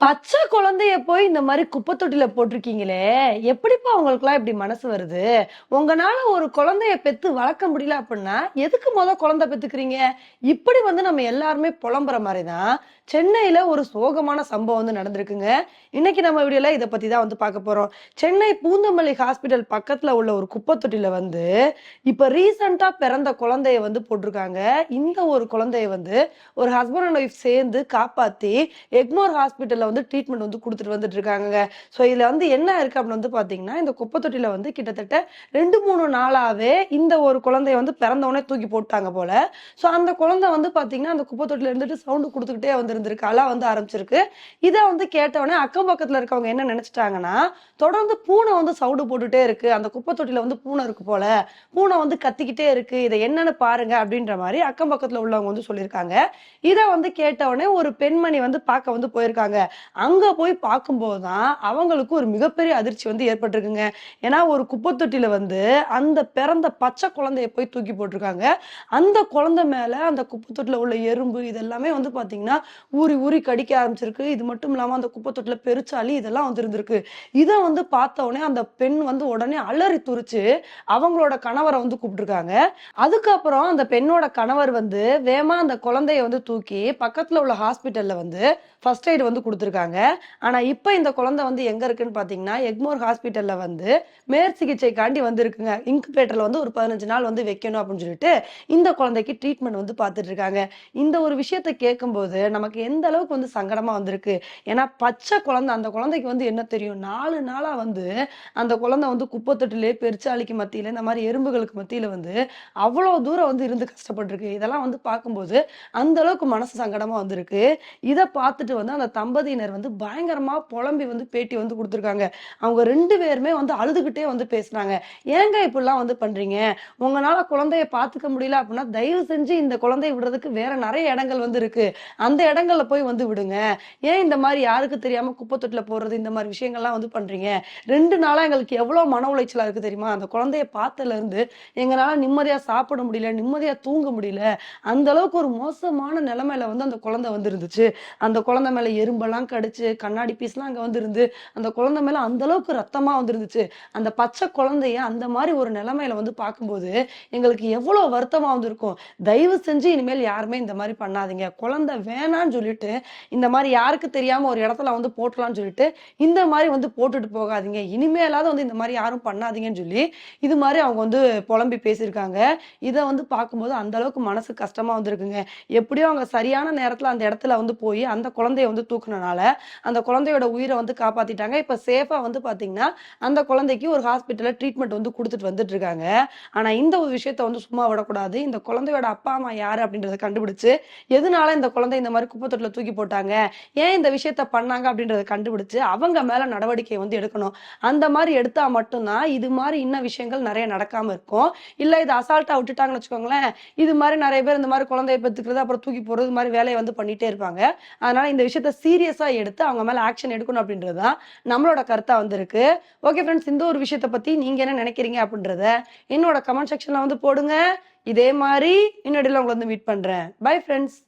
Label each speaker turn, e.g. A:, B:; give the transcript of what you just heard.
A: பச்சை குழந்தைய போய் இந்த மாதிரி குப்பை தொட்டில போட்டிருக்கீங்களே? எப்படிப்பா உங்களுக்குலாம் இப்படி மனசு வருது? உங்களால ஒரு குழந்தைய பெத்து வளர்க்க முடியல அப்படின்னா எதுக்கு முத குழந்தை பெத்துக்கிறீங்க? இப்படி வந்து நம்ம எல்லாருமே புலம்புற மாதிரி தான் சென்னையில ஒரு சோகமான சம்பவம் வந்து நடந்திருக்குங்க. இன்னைக்கு நம்ம வீடியோல இதை பத்தி தான் வந்து பார்க்க போறோம். சென்னை பூந்தமல்லி ஹாஸ்பிட்டல் பக்கத்துல உள்ள ஒரு குப்பை தொட்டில வந்து இப்ப ரீசண்டா பிறந்த குழந்தைய வந்து போட்டிருக்காங்க. இந்த ஒரு குழந்தைய வந்து ஒரு ஹஸ்பண்ட் அண்ட் ஒய்ஃப் சேர்ந்து காப்பாத்தி எக்மோர் ஹாஸ்பிட்டல்ல வந்து ட்ரீட்மெண்ட் வந்து கொடுத்துட்டு வந்துட்டு இருக்காங்க ஸோ இதில் வந்து என்ன இருக்குது அப்படின்னு வந்து பார்த்தீங்கன்னா இந்த குப்பை தொட்டியில் வந்து கிட்டத்தட்ட ரெண்டு மூணு நாளாகவே இந்த ஒரு குழந்தைய வந்து பிறந்தவொடனே தூக்கி போட்டாங்க போல. ஸோ அந்த குழந்தை வந்து பார்த்தீங்கன்னா அந்த குப்பை தொட்டியில் இருந்துட்டு சவுண்டு கொடுத்துக்கிட்டே வந்து இருந்திருக்கு அலா வந்து ஆரம்பிச்சிருக்கு. இதை வந்து கேட்டவொடனே அக்கம் பக்கத்தில் இருக்கவங்க என்ன நினச்சிட்டாங்கன்னா தொடர்ந்து பூனை வந்து சவுண்டு போட்டுட்டே இருக்கு. அந்த குப்பை தொட்டியில் வந்து பூனை இருக்கு போல. பூனை வந்து கத்திக்கிட்டே இருக்கு. இதை என்னன்னு பாருங்க அப்படின்ற மாதிரி அக்கம் பக்கத்தில் உள்ளவங்க வந்து சொல்லியிருக்காங்க. இதை வந்து கேட்டவொடனே ஒரு பெண்மணி வந்து பார்க்க வந்து போயிருக்காங்க. அங்க போய் பார்க்கும்போது தான் அவங்களுக்கு ஒரு மிகப்பெரிய அதிர்ச்சி வந்து ஏற்பட்டிருக்குங்க. ஏன்னா ஒரு குப்பை தொட்டில வந்து அந்த பிறந்த பச்சை குழந்தைய போய் தூக்கி போட்டிருக்காங்க. அந்த குழந்தை மேல அந்த குப்பை தொட்டில உள்ள எறும்பு இதெல்லாமே வந்து பாத்தீங்கன்னா ஊறி ஊறி கடிக்க ஆரம்பிச்சிருக்கு. இது மட்டும் இல்லாம அந்த குப்பை தொட்டில பெருச்சாலி இதெல்லாம் வந்து இருந்திருக்கு இதை வந்து பார்த்த உடனே அந்த பெண் வந்து உடனே அலறி துரிச்சு அவங்களோட கணவரை வந்து கூப்பிட்டுருக்காங்க. அதுக்கப்புறம் அந்த பெண்ணோட கணவர் வந்து வேமா அந்த குழந்தைய வந்து தூக்கி பக்கத்துல உள்ள ஹாஸ்பிட்டல்ல வந்து ஃபர்ஸ்ட் எய்ட் வந்து கொடுத்துருக்காங்க. ஆனா இப்போ இந்த குழந்தை வந்து எங்க இருக்குன்னு பார்த்தீங்கன்னா எக்மோர் ஹாஸ்பிட்டலில் வந்து மேற் சிகிச்சைக்காண்டி வந்துருக்குங்க. இன்குபேட்டரில் இன்குபேட்டர்ல வந்து ஒரு பதினஞ்சு நாள் வந்து வைக்கணும் அப்படின்னு சொல்லிட்டு இந்த குழந்தைக்கு ட்ரீட்மெண்ட் வந்து பார்த்துட்டு இருக்காங்க இந்த ஒரு விஷயத்த கேட்கும்போது நமக்கு எந்த அளவுக்கு வந்து சங்கடமா வந்திருக்கு? ஏன்னா பச்சை குழந்தை அந்த குழந்தைக்கு வந்து என்ன தெரியும்? நாலு நாளாக வந்து அந்த குழந்தை வந்து குப்பை தொட்டிலே பெருச்சாளிக்கு மத்தியில் இந்த மாதிரி எறும்புகளுக்கு மத்தியில் வந்து அவ்வளோ தூரம் வந்து இருந்து கஷ்டப்பட்டுருக்கு. இதெல்லாம் வந்து பார்க்கும்போது அந்த அளவுக்கு மனசு சங்கடமா வந்திருக்கு. இதை பார்த்துட்டு வந்து அந்த தம்பதியினர் வந்து பயங்கரமா புலம்பி வந்து பேட்டி வந்து கொடுத்துருக்காங்க. அவங்க ரெண்டு பேருமே வந்து அழுதுகிட்டே வந்து பேசுனாங்க ஏங்க இப்படிலாம் வந்து பண்றீங்க? உங்களால குழந்தைய பார்த்துக்க முடியல அப்படின்னா தயவு செஞ்சு இந்த குழந்தைய விடுறதுக்கு வேற நிறைய இடங்கள் வந்து இருக்கு. அந்த இடங்கள்ல போய் வந்து விடுங்க. ஏன் இந்த மாதிரி யாருக்கு தெரியாம குப்பை தொட்டில போடுறது இந்த மாதிரி விஷயங்கள்லாம் வந்து பண்றீங்க? ரெண்டு நாளா எங்களுக்கு எவ்வளவு மன உளைச்சலா இருக்கு தெரியுமா? அந்த குழந்தைய பார்த்ததுல இருந்து எங்களால நிம்மதியா சாப்பிட முடியல நிம்மதியா தூங்க முடியல. அந்த அளவுக்கு ஒரு மோசமான நிலைமையில வந்து அந்த குழந்தை வந்து இருந்துச்சு. அந்த குழந்தை மேல எறும்பெல்லாம் கடிச்சு கண்ணாடி பீஸ்லாம் அங்கே வந்திருந்து அந்த குழந்தை மேல அந்த அளவுக்கு ரத்தமாக வந்துருந்துச்சு. அந்த பச்சை குழந்தைய அந்த மாதிரி ஒரு நிலைமையில வந்து பார்க்கும்போது எங்களுக்கு எவ்வளோ வருத்தமாக வந்திருக்கும். தயவு செஞ்சு இனிமேல் யாருமே இந்த மாதிரி பண்ணாதீங்க. குழந்தை வேணான்னு சொல்லிட்டு இந்த மாதிரி யாருக்கு தெரியாமல் ஒரு இடத்துல வந்து போட்டலாம்னு சொல்லிட்டு இந்த மாதிரி வந்து போட்டுட்டு போகாதீங்க. இனிமேலாவது வந்து இந்த மாதிரி யாரும் பண்ணாதீங்கன்னு சொல்லி இது மாதிரி அவங்க வந்து புலம்பி பேசியிருக்காங்க. இதை வந்து பார்க்கும்போது அந்த அளவுக்கு மனசு கஷ்டமாக வந்திருக்குங்க. எப்படியோ அவங்க சரியான நேரத்தில் அந்த இடத்துல வந்து போய் அந்த குழந்தைய வந்து தூக்குனனால அந்த குழந்தையோட உயிரை வந்து காப்பாத்திட்டாங்க. இப்போ சேஃபா வந்து பாத்தீங்கன்னா அந்த குழந்தைக்கு ஒரு ஹாஸ்பிட்டல்ல ட்ரீட்மெண்ட் வந்து கொடுத்துட்டு வந்துட்டு இருக்காங்க ஆனா இந்த ஒரு விஷயத்த வந்து சும்மா விடக்கூடாது. இந்த குழந்தையோட அப்பா அம்மா யாரு அப்படின்றத கண்டுபிடிச்சு எதனால இந்த குழந்தை இந்த மாதிரி குப்பை தொட்டில தூக்கி போட்டாங்க? ஏன் இந்த விஷயத்த பண்ணாங்க அப்படின்றத கண்டுபிடிச்சு அவங்க மேல நடவடிக்கை வந்து எடுக்கணும். அந்த மாதிரி எடுத்தா மட்டும்தான் இது மாதிரி இன்ன விஷயங்கள் நிறைய நடக்காம இருக்கும். இல்ல இது அசால்ட்டா விட்டுட்டாங்கன்னு வச்சுக்கோங்களேன் இது மாதிரி நிறைய பேர் இந்த மாதிரி குழந்தைய பெற்றுக்கிறது அப்புறம் தூக்கி போறது மாதிரி வேலையை வந்து பண்ணிட்டே இருப்பாங்க. அதனால இந்த விஷயத்த சீரியஸா எடுத்து அவங்க மேல ஆக்ஷன் எடுக்கணும் அப்படின்றது தான் நம்மளோட கருத்தா வந்திருக்கு. ஓகே ஃப்ரெண்ட்ஸ் இந்த ஒரு விஷயத்த பத்தி நீங்க என்ன நினைக்கிறீங்க அப்படின்றத என்னோட கமெண்ட் செக்ஷன்ல வந்து போடுங்க. இதே மாதிரி இன்னொடையில உங்களை வந்து மீட் பண்றேன். Bye friends